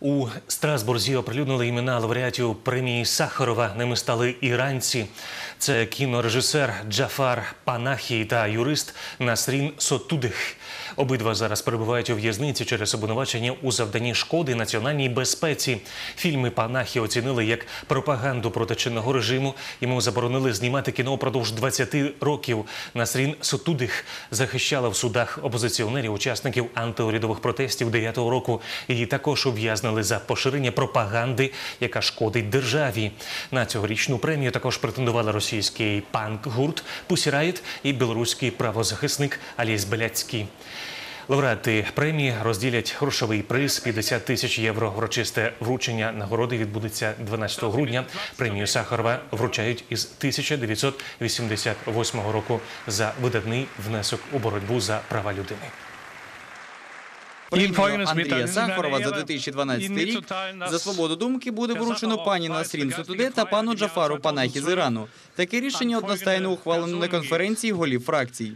У Страсбурзі оприлюднили імена лауреатів премії Сахарова. Ними стали іранці. Це кінорежисер Джафар Панахі та юрист Насрін Сотудих. Обидва зараз перебувають у в'язниці через обвинувачення у завданні шкоди національній безпеці. Фільми Панахі оцінили як пропаганду проти чинного режиму. Йому заборонили знімати кіно впродовж 20 років. Насрін Сотудих захищала в судах опозиціонерів, учасників антиурядових протестів 9-го року. Її також ув'язнили за поширення пропаганди, яка шкодить державі. На цьогорічну премію також претендували російський панк-гурт Riot і білоруський правозахисник Аліс Беляцький. Лауреати премії розділять грошовий приз 50 тисяч євро. Урочисте вручення нагороди відбудеться 12 грудня. Премію Сахарова вручають із 1988 року за видатний внесок у боротьбу за права людини. Премію Андрія Сахарова за 2012 рік. за свободу думки буде вручено пані Насрін Сотуде та пану Джафару Панахі з Ірану. Таке рішення одностайно ухвалено на конференції голів фракцій.